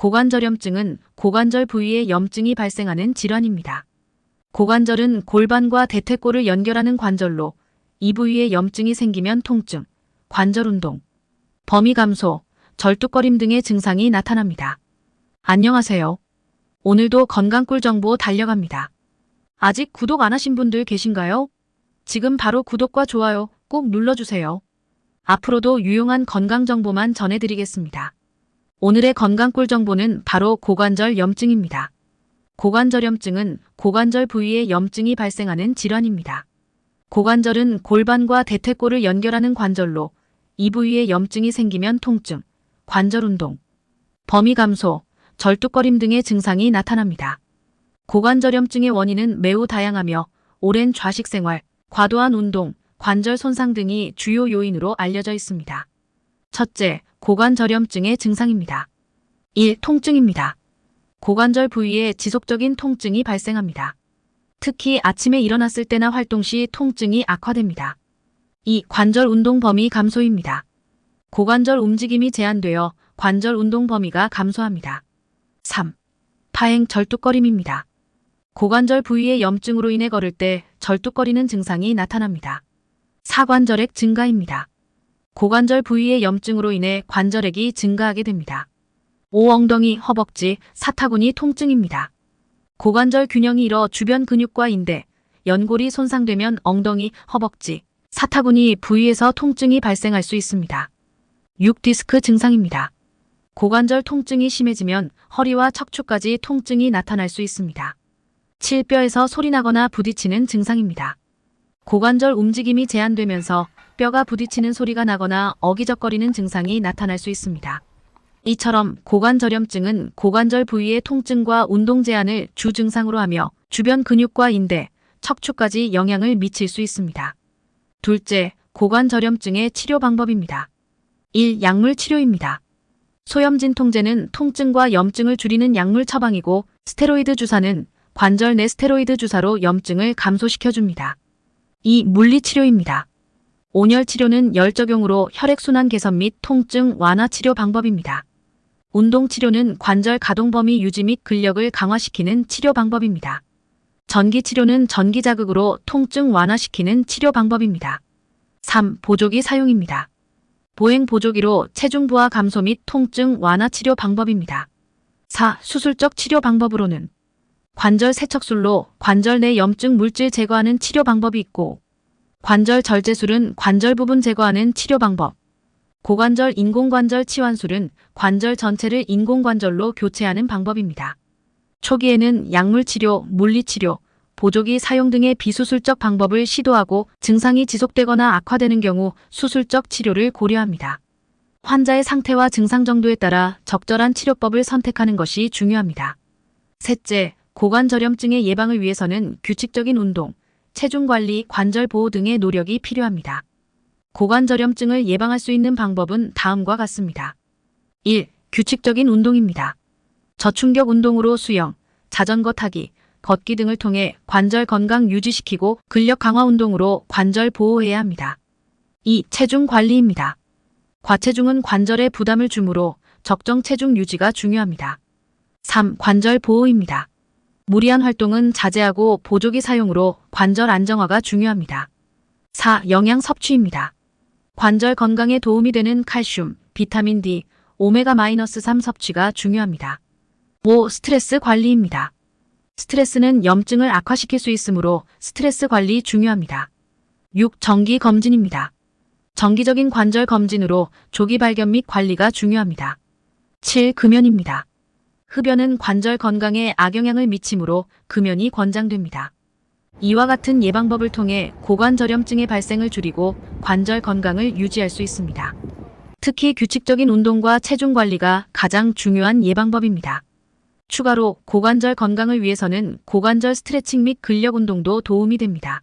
고관절염증은 고관절 부위에 염증이 발생하는 질환입니다. 고관절은 골반과 대퇴골을 연결하는 관절로 이 부위에 염증이 생기면 통증, 관절 운동, 범위 감소, 절뚝거림 등의 증상이 나타납니다. 안녕하세요. 오늘도 건강 꿀 정보 달려갑니다. 아직 구독 안 하신 분들 계신가요? 지금 바로 구독과 좋아요 꼭 눌러주세요. 앞으로도 유용한 건강 정보만 전해드리겠습니다. 오늘의 건강 꿀 정보는 바로 고관절 염증입니다. 고관절염증은 고관절 부위에 염증이 발생하는 질환입니다. 고관절은 골반과 대퇴골을 연결하는 관절로 이 부위에 염증이 생기면 통증, 관절 운동, 범위 감소, 절뚝거림 등의 증상이 나타납니다. 고관절염증의 원인은 매우 다양하며 오랜 좌식 생활, 과도한 운동, 관절 손상 등이 주요 요인으로 알려져 있습니다. 첫째, 고관절염증의 증상입니다. 1. 통증입니다. 고관절 부위에 지속적인 통증이 발생합니다. 특히 아침에 일어났을 때나 활동 시 통증이 악화됩니다. 2. 관절 운동 범위 감소입니다. 고관절 움직임이 제한되어 관절 운동 범위가 감소합니다. 3. 파행 절뚝거림입니다. 고관절 부위의 염증으로 인해 걸을 때 절뚝거리는 증상이 나타납니다. 사관절액 증가입니다. 고관절 부위의 염증으로 인해 관절액이 증가하게 됩니다. 5. 엉덩이, 허벅지, 사타구니 통증입니다. 고관절 균형이 잃어 주변 근육과 인대, 연골이 손상되면 엉덩이, 허벅지, 사타구니 부위에서 통증이 발생할 수 있습니다. 6. 디스크 증상입니다. 고관절 통증이 심해지면 허리와 척추까지 통증이 나타날 수 있습니다. 7. 뼈에서 소리나거나 부딪히는 증상입니다. 고관절 움직임이 제한되면서 뼈가 부딪히는 소리가 나거나 어기적거리는 증상이 나타날 수 있습니다. 이처럼 고관절염증은 고관절 부위의 통증과 운동 제한을 주 증상으로 하며 주변 근육과 인대, 척추까지 영향을 미칠 수 있습니다. 둘째, 고관절염증의 치료 방법입니다. 1. 약물 치료입니다. 소염 진 통제는 통증과 염증을 줄이는 약물 처방이고 스테로이드 주사는 관절 내 스테로이드 주사로 염증을 감소시켜줍니다. 2. 물리치료입니다. 온열 치료는 열 적용으로 혈액순환 개선 및 통증 완화 치료 방법입니다. 운동 치료는 관절 가동 범위 유지 및 근력을 강화시키는 치료 방법입니다. 전기 치료는 전기 자극으로 통증 완화시키는 치료 방법입니다. 3. 보조기 사용입니다. 보행 보조기로 체중 부하 감소 및 통증 완화 치료 방법입니다. 4. 수술적 치료 방법으로는 관절 세척술로 관절 내 염증 물질 제거하는 치료 방법이 있고 관절 절제술은 관절 부분 제거하는 치료 방법, 고관절 인공관절 치환술은 관절 전체를 인공관절로 교체하는 방법입니다. 초기에는 약물치료, 물리치료, 보조기 사용 등의 비수술적 방법을 시도하고 증상이 지속되거나 악화되는 경우 수술적 치료를 고려합니다. 환자의 상태와 증상 정도에 따라 적절한 치료법을 선택하는 것이 중요합니다. 셋째, 고관절염증의 예방을 위해서는 규칙적인 운동, 체중 관리, 관절 보호 등의 노력이 필요합니다. 고관절염증을 예방할 수 있는 방법은 다음과 같습니다. 1. 규칙적인 운동입니다. 저충격 운동으로 수영, 자전거 타기, 걷기 등을 통해 관절 건강 유지시키고 근력 강화 운동으로 관절 보호해야 합니다. 2. 체중 관리입니다. 과체중은 관절에 부담을 주므로 적정 체중 유지가 중요합니다. 3. 관절 보호입니다. 무리한 활동은 자제하고 보조기 사용으로 관절 안정화가 중요합니다. 4. 영양 섭취입니다. 관절 건강에 도움이 되는 칼슘, 비타민 D, 오메가-3 섭취가 중요합니다. 5. 스트레스 관리입니다. 스트레스는 염증을 악화시킬 수 있으므로 스트레스 관리 중요합니다. 6. 정기 검진입니다. 정기적인 관절 검진으로 조기 발견 및 관리가 중요합니다. 7. 금연입니다. 흡연은 관절 건강에 악영향을 미치므로 금연이 권장됩니다. 이와 같은 예방법을 통해 고관절염증의 발생을 줄이고 관절 건강을 유지할 수 있습니다. 특히 규칙적인 운동과 체중 관리가 가장 중요한 예방법입니다. 추가로 고관절 건강을 위해서는 고관절 스트레칭 및 근력 운동도 도움이 됩니다.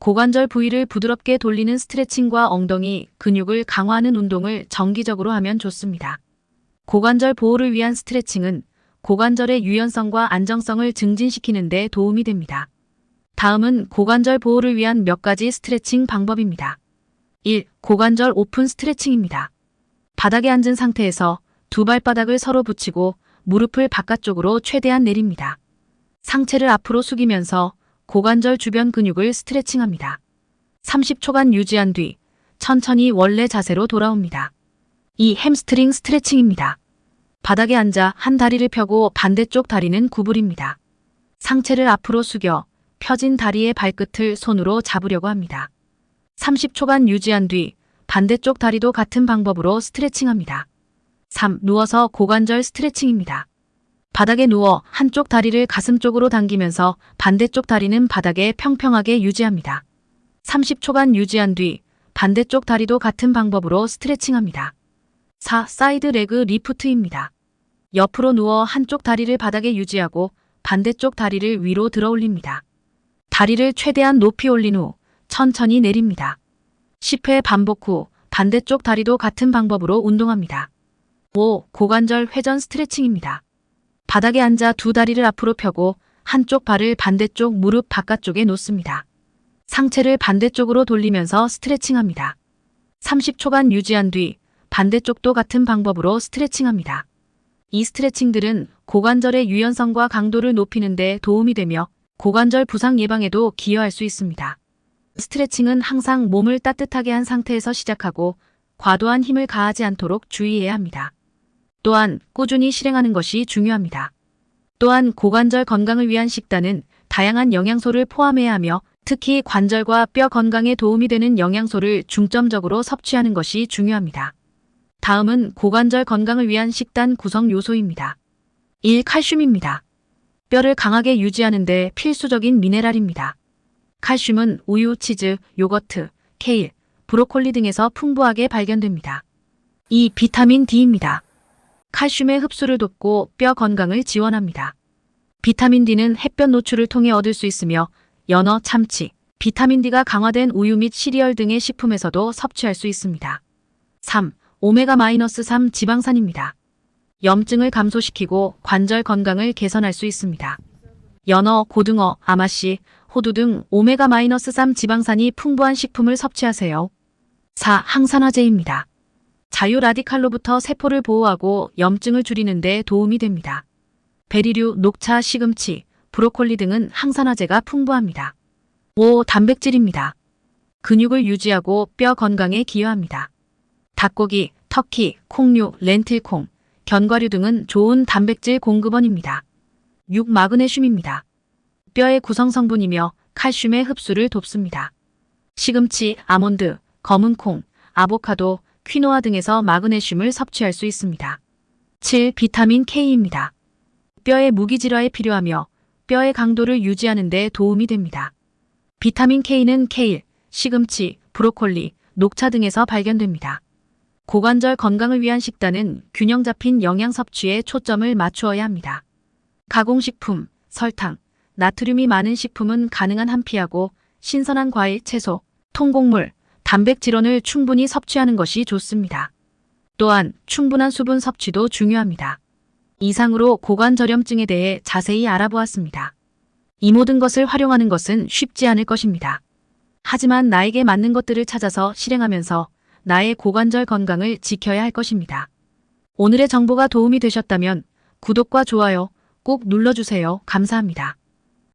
고관절 부위를 부드럽게 돌리는 스트레칭과 엉덩이, 근육을 강화하는 운동을 정기적으로 하면 좋습니다. 고관절 보호를 위한 스트레칭은 고관절의 유연성과 안정성을 증진시키는 데 도움이 됩니다. 다음은 고관절 보호를 위한 몇 가지 스트레칭 방법입니다. 1. 고관절 오픈 스트레칭입니다. 바닥에 앉은 상태에서 두 발바닥을 서로 붙이고 무릎을 바깥쪽으로 최대한 내립니다. 상체를 앞으로 숙이면서 고관절 주변 근육을 스트레칭합니다. 30초간 유지한 뒤 천천히 원래 자세로 돌아옵니다. 이 햄스트링 스트레칭입니다. 바닥에 앉아 한 다리를 펴고 반대쪽 다리는 구부립니다. 상체를 앞으로 숙여 펴진 다리의 발끝을 손으로 잡으려고 합니다. 30초간 유지한 뒤 반대쪽 다리도 같은 방법으로 스트레칭합니다. 3. 누워서 고관절 스트레칭입니다. 바닥에 누워 한쪽 다리를 가슴 쪽으로 당기면서 반대쪽 다리는 바닥에 평평하게 유지합니다. 30초간 유지한 뒤 반대쪽 다리도 같은 방법으로 스트레칭합니다. 4. 사이드 레그 리프트입니다. 옆으로 누워 한쪽 다리를 바닥에 유지하고 반대쪽 다리를 위로 들어 올립니다. 다리를 최대한 높이 올린 후 천천히 내립니다. 10회 반복 후 반대쪽 다리도 같은 방법으로 운동합니다. 5. 고관절 회전 스트레칭입니다. 바닥에 앉아 두 다리를 앞으로 펴고 한쪽 발을 반대쪽 무릎 바깥쪽에 놓습니다. 상체를 반대쪽으로 돌리면서 스트레칭합니다. 30초간 유지한 뒤 반대쪽도 같은 방법으로 스트레칭합니다. 이 스트레칭들은 고관절의 유연성과 강도를 높이는 데 도움이 되며 고관절 부상 예방에도 기여할 수 있습니다. 스트레칭은 항상 몸을 따뜻하게 한 상태에서 시작하고 과도한 힘을 가하지 않도록 주의해야 합니다. 또한 꾸준히 실행하는 것이 중요합니다. 또한 고관절 건강을 위한 식단은 다양한 영양소를 포함해야 하며 특히 관절과 뼈 건강에 도움이 되는 영양소를 중점적으로 섭취하는 것이 중요합니다. 다음은 고관절 건강을 위한 식단 구성 요소입니다. 1. 칼슘입니다. 뼈를 강하게 유지하는 데 필수적인 미네랄입니다. 칼슘은 우유, 치즈, 요거트, 케일, 브로콜리 등에서 풍부하게 발견됩니다. 2. 비타민 D입니다. 칼슘의 흡수를 돕고 뼈 건강을 지원합니다. 비타민 D는 햇볕 노출을 통해 얻을 수 있으며 연어, 참치, 비타민 D가 강화된 우유 및 시리얼 등의 식품에서도 섭취할 수 있습니다. 3. 오메가-3 지방산입니다. 염증을 감소시키고 관절 건강을 개선할 수 있습니다. 연어, 고등어, 아마씨, 호두 등 오메가-3 지방산이 풍부한 식품을 섭취하세요. 4. 항산화제입니다. 자유 라디칼로부터 세포를 보호하고 염증을 줄이는 데 도움이 됩니다. 베리류, 녹차, 시금치, 브로콜리 등은 항산화제가 풍부합니다. 5. 단백질입니다. 근육을 유지하고 뼈 건강에 기여합니다. 닭고기, 터키, 콩류, 렌틸콩, 견과류 등은 좋은 단백질 공급원입니다. 6. 마그네슘입니다. 뼈의 구성 성분이며 칼슘의 흡수를 돕습니다. 시금치, 아몬드, 검은 콩, 아보카도, 퀴노아 등에서 마그네슘을 섭취할 수 있습니다. 7. 비타민 K입니다. 뼈의 무기질화에 필요하며 뼈의 강도를 유지하는 데 도움이 됩니다. 비타민 K는 케일, 시금치, 브로콜리, 녹차 등에서 발견됩니다. 고관절 건강을 위한 식단은 균형 잡힌 영양 섭취에 초점을 맞추어야 합니다. 가공식품, 설탕, 나트륨이 많은 식품은 가능한 한 피하고 신선한 과일, 채소, 통곡물, 단백질원을 충분히 섭취하는 것이 좋습니다. 또한 충분한 수분 섭취도 중요합니다. 이상으로 고관 저렴증에 대해 자세히 알아보았습니다. 이 모든 것을 활용하는 것은 쉽지 않을 것입니다. 하지만 나에게 맞는 것들을 찾아서 실행하면서 나의 고관절 건강을 지켜야 할 것입니다. 오늘의 정보가 도움이 되셨다면 구독과 좋아요 꼭 눌러주세요. 감사합니다.